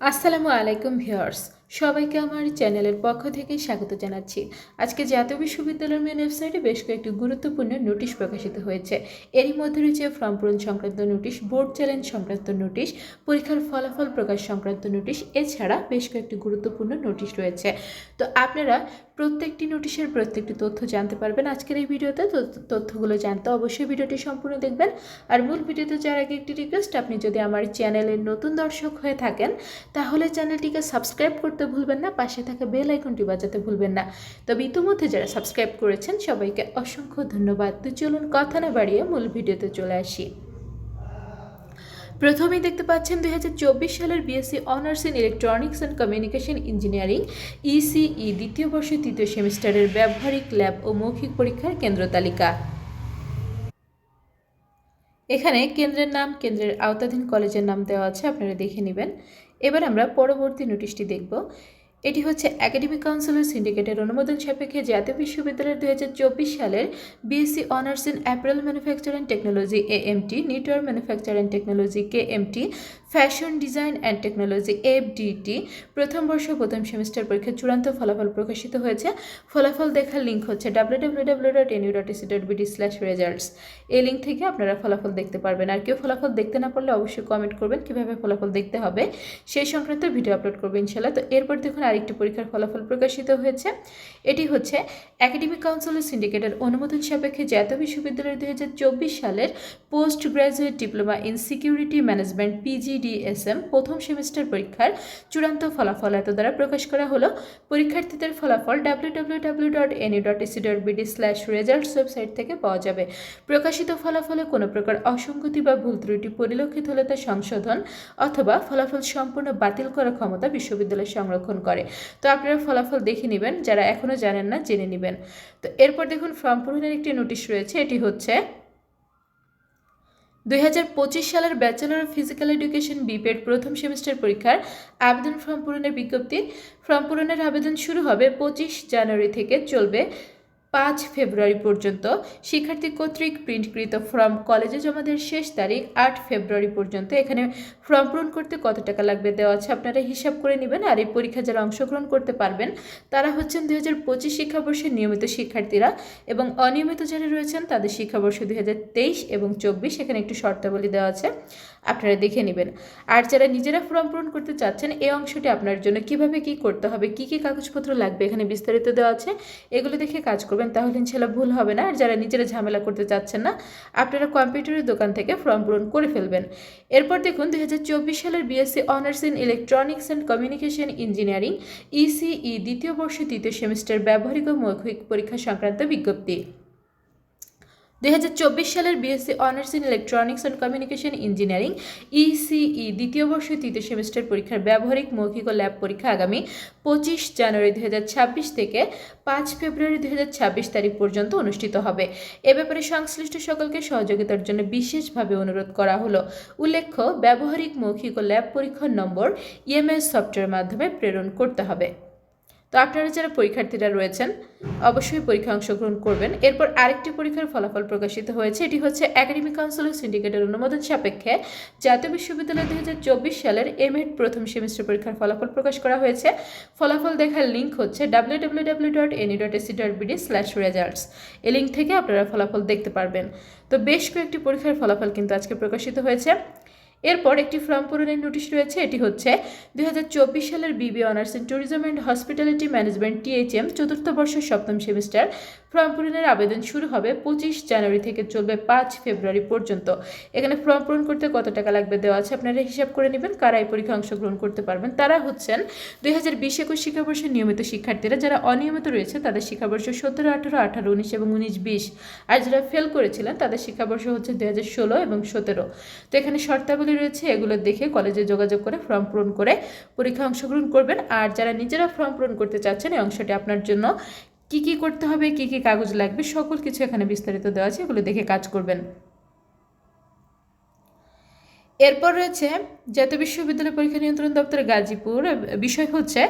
আসসালামু আলাইকুম ভিউয়ার্স সবাইকে আমার চ্যানেলের পক্ষ থেকে স্বাগত জানাচ্ছি। আজকে জাতীয় বিশ্ববিদ্যালয়ের মেন ওয়েবসাইটে বেশ কয়েকটি গুরুত্বপূর্ণ নোটিশ প্রকাশিত হয়েছে। এরই মধ্যে রয়েছে ফর্ম পূরণ সংক্রান্ত নোটিশ বোর্ড চ্যালেঞ্জ সংক্রান্ত নোটিশ পরীক্ষার ফলাফল প্রকাশ সংক্রান্ত নোটিশ এছাড়া বেশ কয়েকটি গুরুত্বপূর্ণ নোটিশ রয়েছে। তো আপনারা প্রত্যেকটি নোটিশের প্রত্যেকটি তথ্য জানতে পারবেন আজকের এই ভিডিওতে। তথ্যগুলো জানতে অবশ্যই ভিডিওটি সম্পূর্ণ দেখবেন। আর মূল ভিডিওতে যাওয়ার আগে একটি রিকোয়েস্ট আপনি যদি আমার চ্যানেলের নতুন দর্শক হয়ে থাকেন, তাহলে চ্যানেলটিকে সাবস্ক্রাইব করতে ভুলবেন না, পাশে থাকা বেল আইকনটি বাজাতে ভুলবেন না। তবে ইতিমধ্যে যারা সাবস্ক্রাইব করেছেন, সবাইকে অসংখ্য ধন্যবাদ। তো চলুন কথা না বাড়িয়ে মূল ভিডিওতে চলে আসি। প্রথমেই দেখতে পাচ্ছেন দুই সালের BSc honours in electronics and communication engineering ECE দ্বিতীয় বর্ষ তৃতীয় সেমিস্টারের ব্যবহারিক ল্যাব ও মৌখিক পরীক্ষার কেন্দ্র তালিকা। এখানে কেন্দ্রের নাম, কেন্দ্রের আওতাধীন কলেজের নাম দেওয়া আছে, আপনারা দেখে নেবেন। এবার আমরা পরবর্তী নোটিশটি দেখব। এটি হচ্ছে একাডেমিক কাউন্সিলের সিন্ডিকেটের অনুমোদন সাপেক্ষে জাতীয় বিশ্ববিদ্যালয়ের চব্বিশ সালের BSc honours in apparel manufacture technology, AMT knitwear manufacture technology, KMT, fashion design and technology F FDT. প্রথম বর্ষ প্রথম সেমিস্টার পরীক্ষার চূড়ান্ত ফলাফল প্রকাশিত হয়েছে। ফলাফল দেখার লিঙ্ক হচ্ছে W W W dot NU dot AC dot BD slash results এই লিঙ্ক থেকে আপনারা ফলাফল দেখতে পারবেন। আর কেউ ফলাফল দেখতে না পারলে অবশ্যই কমেন্ট করবেন কীভাবে ফলাফল দেখতে হবে, সেই সংক্রান্ত ভিডিও আপলোড করবেন ইনশাল্লাহ তো এরপর দেখুন আরেকটি পরীক্ষার ফলাফল প্রকাশিত হয়েছে। এটি হচ্ছে একাডেমিক কাউন্সিলের সিন্ডিকেটের অনুমোদন সাপেক্ষে জাতীয় বিশ্ববিদ্যালয়ের দুই হাজার চব্বিশ সালের post graduate diploma in security management PGDSM প্রথম সেমিস্টার পরীক্ষার চূড়ান্ত ফলাফল এত দ্বারা প্রকাশ করা হলো। পরীক্ষার্থীদের ফলাফল W W dot dot slash results website থেকে পাওয়া যাবে। প্রকাশিত ফলাফলে কোনো প্রকার অসঙ্গতি বা ভুল ত্রুটি পরিলক্ষিত হলে তা সংশোধন অথবা ফলাফল সম্পূর্ণ বাতিল করার ক্ষমতা বিশ্ববিদ্যালয় সংরক্ষণ করে। তো আপনারা ফলাফল দেখে নেবেন, যারা এখনও জানেন না জেনে নেবেন। তো এরপর দেখুন, ফর্ম পূরণের একটি নোটিশ রয়েছে, এটি হচ্ছে, দুই হাজার পঁচিশ সালের bachelor of physical education BPEd প্রথম সেমিস্টার পরীক্ষার আবেদন ফর্ম পূরণের বিজ্ঞপ্তি। ফর্ম পূরণের আবেদন শুরু হবে পঁচিশ জানুয়ারি থেকে চলবে পাঁচ ফেব্রুয়ারি পর্যন্ত শিক্ষার্থী কর্তৃক প্রিন্টকৃত ফর্ম কলেজে জমা দেওয়ার শেষ তারিখ আট ফেব্রুয়ারি পর্যন্ত। এখানে ফর্ম পূরণ করতে কত টাকা লাগবে দেওয়া আছে আপনারা হিসাব করে নেবেন আর এই পরীক্ষা যারা অংশগ্রহণ করতে পারবেন, তারা হচ্ছেন দুই হাজার পঁচিশ শিক্ষাবর্ষের নিয়মিত শিক্ষার্থীরা এবং অনিয়মিত যারা রয়েছেন তাদের শিক্ষাবর্ষ দুই হাজার তেইশ এবং চব্বিশ। এখানে একটু শর্তাবলী দেওয়া আছে। আপনারা দেখে নেবেন। আর যারা নিজেরা ফর্ম পূরণ করতে চাচ্ছেন, এই অংশটি আপনার জন্য কীভাবে কি করতে হবে, কি কি কাগজপত্র লাগবে এখানে বিস্তারিত দেওয়া আছে, এগুলো দেখে কাজ করবেন, তাহলে ইনশাল্লাহ ভুল হবে না। আর যারা নিজেরা ঝামেলা করতে চাচ্ছেন না, আপনারা কম্পিউটারের দোকান থেকে ফর্ম পূরণ করে ফেলবেন। এরপর দেখুন দু হাজার চব্বিশ সালের BSc honours in electronics and communication engineering ECE দ্বিতীয় বর্ষ তৃতীয় সেমিস্টার ব্যবহারিক ও মৌখিক পরীক্ষা সংক্রান্ত বিজ্ঞপ্তি। দু হাজার চব্বিশ সালের BSc honours in electronics and communication engineering ECE দ্বিতীয় বর্ষ তৃতীয় সেমিস্টার পরীক্ষার ব্যবহারিক মৌখিক ও ল্যাব পরীক্ষা আগামী পঁচিশ জানুয়ারি দু হাজার ছাব্বিশ থেকে পাঁচ ফেব্রুয়ারি দু হাজার ছাব্বিশ তারিখ পর্যন্ত অনুষ্ঠিত হবে। এ ব্যাপারে সংশ্লিষ্ট সকলকে সহযোগিতার জন্য বিশেষভাবে অনুরোধ করা হলো। উল্লেখ্য, ব্যবহারিক মৌখিক ও ল্যাব পরীক্ষার নম্বর ইএমএস সফটওয়্যার মাধ্যমে প্রেরণ করতে হবে। তো আপনারা যারা পরীক্ষার্থীরা রয়েছেন, অবশ্যই পরীক্ষা অংশগ্রহণ করবেন। এরপর আরেকটি পরীক্ষার ফলাফল প্রকাশিত হয়েছে। এটি হচ্ছে একাডেমিক কাউন্সিল সিন্ডিকেটের অনুমোদন সাপেক্ষে জাতীয় বিশ্ববিদ্যালয় দু হাজার চব্বিশ সালের এমএড প্রথম সেমিস্টার পরীক্ষার ফলাফল প্রকাশ করা হয়েছে। ফলাফল দেখার লিঙ্ক হচ্ছে W W W dot NU dot AC dot BD slash results এই লিঙ্ক থেকে আপনারা ফলাফল দেখতে পারবেন। তো বেশ কয়েকটি পরীক্ষার ফলাফল কিন্তু আজকে প্রকাশিত হয়েছে। এরপর একটি ফর্ম পূরণের নোটিশ রয়েছে, এটি হচ্ছে দুই হাজার চব্বিশ সালের BB honours in tourism and hospitality management THM চতুর্থ বর্ষের সপ্তম সেমিস্টার। ফর্ম পূরণের আবেদন শুরু হবে পঁচিশ জানুয়ারি থেকে চলবে পাঁচ ফেব্রুয়ারি পর্যন্ত। এখানে ফর্ম পূরণ করতে কত টাকা লাগবে দেওয়া আছে আপনারা হিসাব করে নেবেন, কারা এই পরীক্ষা অংশগ্রহণ করতে পারবেন। তারা হচ্ছেন দুই হাজার বিশ একুশ শিক্ষাবর্ষের নিয়মিত শিক্ষার্থীরা, যারা অনিয়মিত রয়েছে তাদের শিক্ষাবর্ষ সতেরো, আঠারো আঠারো, উনিশ এবং উনিশ, বিশ। আর যারা ফেল করেছিলেন তাদের শিক্ষাবর্ষ হচ্ছে দুই হাজার ষোলো এবং সতেরো। তো এখানে শর্তাবলী রয়েছে, এগুলো দেখে কলেজে যোগাযোগ করে ফর্ম পূরণ করে পরীক্ষায় অংশগ্রহণ করবেন। আর যারা নিজেরা ফর্ম পূরণ করতে চাচ্ছেন, এই অংশটি আপনার জন্য কি কি করতে হবে, কি কি কাগজ লাগবে, সকল কিছু এখানে বিস্তারিত দেওয়া আছে, এগুলো দেখে কাজ করবেন। এরপর রয়েছে জাতীয় বিশ্ববিদ্যালয় পরীক্ষা নিয়ন্ত্রণ দপ্তর গাজীপুর। বিষয় হচ্ছে,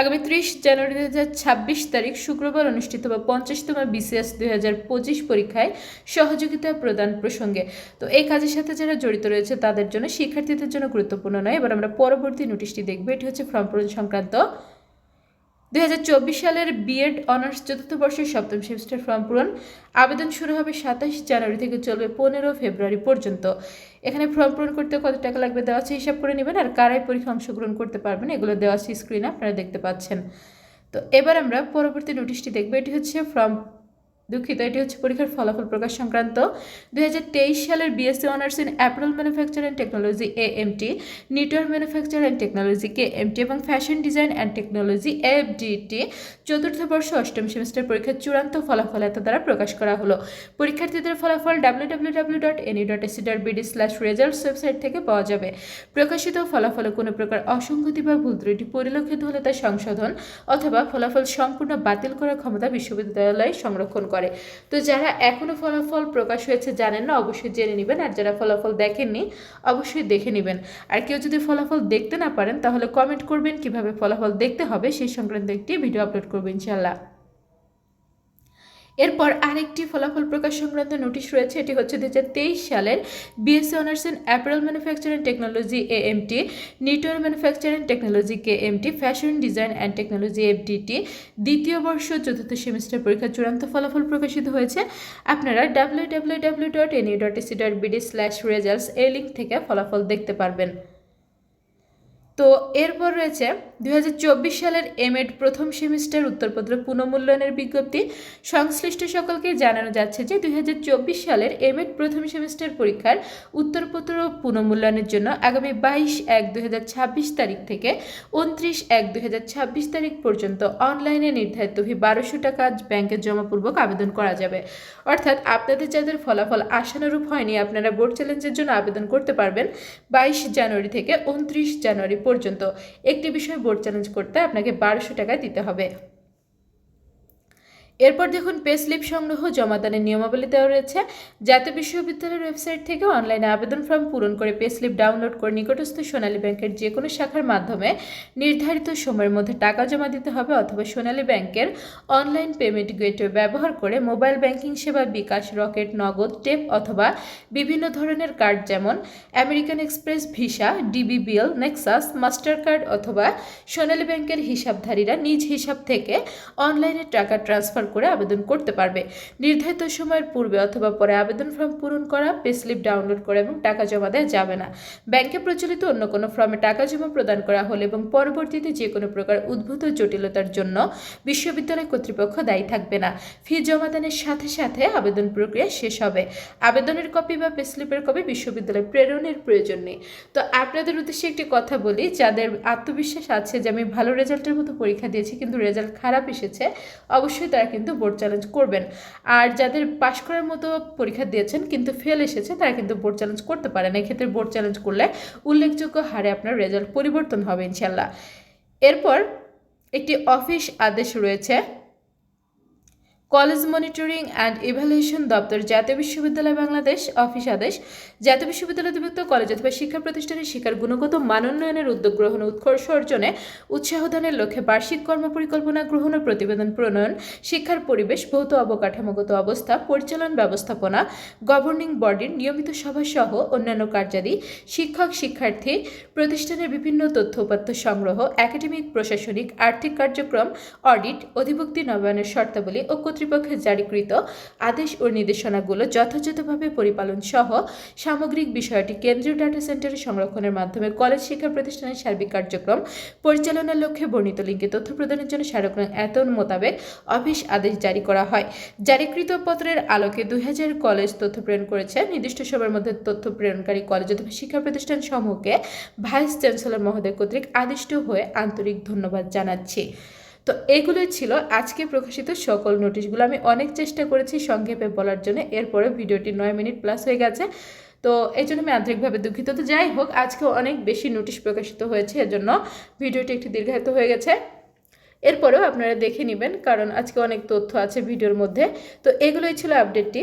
আগামী ত্রিশ জানুয়ারি দু ছাব্বিশ তারিখ শুক্রবার অনুষ্ঠিত বা পঞ্চাশতম বিসিএস দুই হাজার পঁচিশ পরীক্ষায় সহযোগিতা প্রদান প্রসঙ্গে। তো এই কাজের সাথে যারা জড়িত রয়েছে, তাদের জন্য শিক্ষার্থীদের জন্য গুরুত্বপূর্ণ নয়। এবার আমরা পরবর্তী নোটিশটি দেখব। এটি হচ্ছে ফর্ম পূরণ সংক্রান্ত দু হাজার চব্বিশ সালের বিএড অনার্স চতুর্থ বর্ষের সপ্তম সেমিস্টার ফর্ম পূরণ। আবেদন শুরু হবে সাতাশ জানুয়ারি থেকে চলবে পনেরো ফেব্রুয়ারি পর্যন্ত। এখানে ফর্ম পূরণ করতে কত টাকা লাগবে দেওয়া আছে হিসাব করে নেবেন আর কারাই পরীক্ষা অংশগ্রহণ করতে পারবেন, এগুলো দেওয়া আছে স্ক্রিনে আপনারা দেখতে পাচ্ছেন। তো এবার আমরা পরবর্তী নোটিশটি দেখব। এটি হচ্ছে ফর্ম দুঃখিত, এটি হচ্ছে পরীক্ষার ফলাফল প্রকাশ সংক্রান্ত দু হাজার তেইশ সালের BSc honours in apparel manufacture and technology A MT knitwear manufacture and technology K MT এবং fashion design and technology FDT চতুর্থ বর্ষ, অষ্টম সেমিস্টার পরীক্ষার চূড়ান্ত ফলাফল এত দ্বারা প্রকাশ করা হলো। পরীক্ষার্থীদের ফলাফল W W W dot NU dot AC dot BD slash results website থেকে পাওয়া যাবে। প্রকাশিত ফলাফলে কোনো প্রকার অসঙ্গতি বা ভুল ত্রুটি পরিলক্ষিত হলে তা সংশোধন অথবা ফলাফল সম্পূর্ণ বাতিল করার ক্ষমতা বিশ্ববিদ্যালয় সংরক্ষণ করে। তো যারা এখনও ফলাফল প্রকাশ হয়েছে জানেন না, অবশ্যই জেনে নেবেন। আর যারা ফলাফল দেখেননি, অবশ্যই দেখে নেবেন। আর কেউ যদি ফলাফল দেখতে না পারেন, তাহলে কমেন্ট করবেন কীভাবে ফলাফল দেখতে হবে, সেই সংক্রান্ত একটি ভিডিও আপলোড করব ইনশাল্লাহ এরপর আরেকটি ফলাফল প্রকাশ সংক্রান্ত নোটিশ রয়েছে, এটি হচ্ছে দু হাজার তেইশ সালের BSc honours in apparel manufacturing technology A MT knitwear manufacture technology K MT fashion design and technology FDT দ্বিতীয় বর্ষ, চতুর্থ সেমিস্টার পরীক্ষার চূড়ান্ত ফলাফল প্রকাশিত হয়েছে। আপনারা W W W dot NU dot AC dot BD slash results এই লিঙ্ক থেকে ফলাফল দেখতে পারবেন। তো এরপর রয়েছে দুই হাজার চব্বিশ সালের এমএড প্রথম সেমিস্টার উত্তরপত্র পুনঃমূল্যায়নের বিজ্ঞপ্তি সংশ্লিষ্ট সকলকে জানানো যাচ্ছে যে দুই হাজার চব্বিশ সালের এমএড প্রথম সেমিস্টার পরীক্ষার উত্তরপত্র পুনঃমূল্যায়নের জন্য আগামী বাইশ এক দুই তারিখ থেকে উনত্রিশ এক দুই তারিখ পর্যন্ত অনলাইনে নির্ধারিত ফি বারোশো টাকা ব্যাংকে জমাপূর্বক আবেদন করা যাবে। অর্থাৎ আপনাদের যাদের ফলাফল আশানুরূপ হয়নি, আপনারা বোর্ড চ্যালেঞ্জের জন্য আবেদন করতে পারবেন বাইশ জানুয়ারি থেকে উনত্রিশ জানুয়ারি পর্যন্ত। একটি বিষয় চ্যালেঞ্জ করতে আপনাকে বারোশো টাকা দিতে হবে। এরপর দেখুন পে স্লিপ সংগ্রহ, জমাদানের নিয়মাবলী দেওয়া রয়েছে। জাতীয় বিশ্ববিদ্যালয়ের ওয়েবসাইট থেকে অনলাইনে আবেদন ফর্ম পূরণ করে পে স্লিপ ডাউনলোড করে নিকটস্থ সোনালী ব্যাংকের যে কোনো শাখার মাধ্যমে নির্ধারিত সময়ের মধ্যে টাকা জমা দিতে হবে অথবা সোনালী ব্যাংকের অনলাইন পেমেন্ট গেটওয়ে ব্যবহার করে মোবাইল ব্যাংকিং সেবা বিকাশ, রকেট, নগদ, টেপ অথবা বিভিন্ন ধরনের কার্ড যেমন American Express Visa DBBL Nexus Master card অথবা সোনালী ব্যাংকের হিসাবধারীরা নিজ হিসাব থেকে অনলাইনে টাকা ট্রান্সফার করে আবেদন করতে পারবে। নির্ধারিত সময়ের পূর্বে অথবা পরে আবেদন ফর্ম পূরণ করা পে স্লিপ ডাউনলোড করা এবং টাকা জমা দেওয়া যাবে না। ব্যাংকে প্রচলিত অন্য কোনো ফর্মে টাকা জমা প্রদান করা হলে এবং পরবর্তীতে যে কোনো প্রকার উদ্ভূত জটিলতার জন্য বিশ্ববিদ্যালয় কর্তৃপক্ষ দায়ী থাকবে না। ফি জমাদানের সাথে সাথে আবেদন প্রক্রিয়া শেষ হবে। আবেদনের কপি বা পে স্লিপের কপি বিশ্ববিদ্যালয়ে প্রেরণের প্রয়োজন নেই। তো আপনাদের উদ্দেশ্যে একটি কথা বলি, যাদের আত্মবিশ্বাস আছে যে আমি ভালো রেজাল্টের মতো পরীক্ষা দিয়েছি কিন্তু রেজাল্ট খারাপ এসেছে, অবশ্যই তারা কিন্তু বোর্ড চ্যালেঞ্জ করবেন। আর যাদের পাশ করার মতো পরীক্ষা দিয়েছেন কিন্তু ফেল এসেছে, তারা কিন্তু বোর্ড চ্যালেঞ্জ করতে পারেন। এক্ষেত্রে বোর্ড চ্যালেঞ্জ করলে উল্লেখযোগ্য হারে আপনার রেজাল্ট পরিবর্তন হবে ইনশাল্লাহ এরপর একটি অফিস আদেশ রয়েছে। কলেজ মনিটরিং অ্যান্ড ইভ্যালুয়েশন দপ্তর জাতীয় বিশ্ববিদ্যালয় বাংলাদেশ অফিস আদেশ, জাতীয় বিশ্ববিদ্যালয় অধিভুক্ত কলেজ অথবা শিক্ষা প্রতিষ্ঠানের শিক্ষার গুণগত মানোন্নয়নের উদ্যোগ গ্রহণ উৎকর্ষ অর্জনে উৎসাহ দানের লক্ষ্যে বার্ষিক কর্মপরিকল্পনা গ্রহণ ও প্রতিবেদন প্রণয়ন, শিক্ষার পরিবেশ, ভৌত অবকাঠামোগত অবস্থা, পরিচালন ব্যবস্থাপনা, গভর্নিং বডির নিয়মিত সভা সহ অন্যান্য কার্যাদি, শিক্ষক, শিক্ষার্থী, প্রতিষ্ঠানের বিভিন্ন তথ্য উপাত্ত সংগ্রহ, একাডেমিক, প্রশাসনিক, আর্থিক কার্যক্রম, অডিট, অধিভুক্তি নবায়নের শর্তাবলী ও কর্তৃপক্ষের জারিকৃত আদেশ ও নির্দেশনাগুলো যথাযথভাবে পরিপালন সহ সামগ্রিক বিষয়টি কেন্দ্রীয় ডাটা সেন্টারে সংরক্ষণের মাধ্যমে কলেজ শিক্ষা প্রতিষ্ঠানের সার্বিক কার্যক্রম পরিচালনার লক্ষ্যে বর্ণিত লিঙ্কে তথ্য প্রদানের জন্য স্মারক নং এত মোতাবেক অফিস আদেশ জারি করা হয়। জারিকৃত পত্রের আলোকে দুই হাজার কলেজ তথ্য প্রেরণ করেছে। নির্দিষ্ট সময়ের মধ্যে তথ্য প্রেরণকারী কলেজ অথবা শিক্ষা প্রতিষ্ঠান সমূহকে ভাইস চ্যান্সেলর মহোদয় কর্তৃক আদিষ্ট হয়ে আন্তরিক ধন্যবাদ জানাচ্ছি। তো এগুলোই ছিল আজকে প্রকাশিত সকল নোটিশগুলো। আমি অনেক চেষ্টা করেছি সংক্ষেপে বলার জন্য, এরপরে ভিডিওটি নয় মিনিট প্লাস হয়ে গেছে। তো এই জন্য আমি আন্তরিকভাবে দুঃখিত। তো যাই হোক আজকে অনেক বেশি নোটিশ প্রকাশিত হয়েছে, এজন্য ভিডিওটি একটি দীর্ঘায়িত হয়ে গেছে। এরপরেও আপনারা দেখে নেবেন, কারণ আজকে অনেক তথ্য আছে ভিডিওর মধ্যে। তো এগুলোই ছিল আপডেটটি